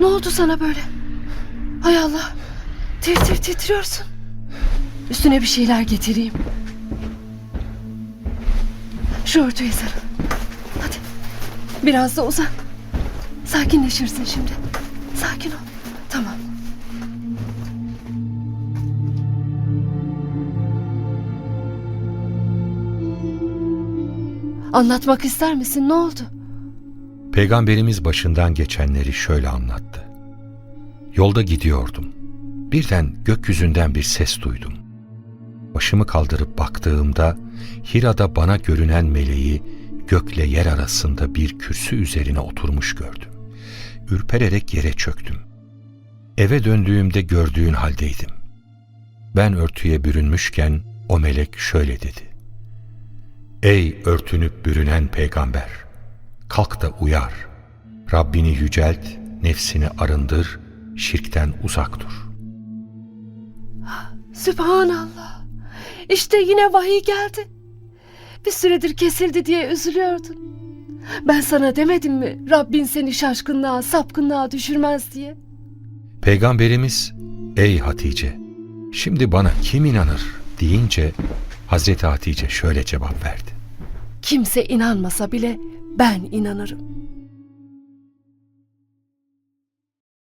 Ne oldu sana böyle? Hay Allah. Tir tir titriyorsun. Üstüne bir şeyler getireyim. Şu örtüye sarıl. Hadi. Biraz da uzan. Sakinleşirsin şimdi. Sakin ol. Tamam. Anlatmak ister misin? Ne oldu? Peygamberimiz başından geçenleri şöyle anlattı. Yolda gidiyordum. Birden gökyüzünden bir ses duydum. Başımı kaldırıp baktığımda Hira'da bana görünen meleği gökle yer arasında bir kürsü üzerine oturmuş gördüm. Ürpererek yere çöktüm. Eve döndüğümde gördüğün haldeydim. Ben örtüye bürünmüşken o melek şöyle dedi. Ey örtünüp bürünen peygamber! Kalk da uyar. Rabbini yücelt, nefsini arındır, şirkten uzak dur. Sübhanallah. İşte yine vahiy geldi. Bir süredir kesildi diye üzülüyordun. Ben sana demedim mi Rabbin seni şaşkınlığa, sapkınlığa düşürmez diye? Peygamberimiz, ey Hatice, şimdi bana kim inanır deyince Hazreti Hatice şöyle cevap verdi. Kimse inanmasa bile ben inanırım.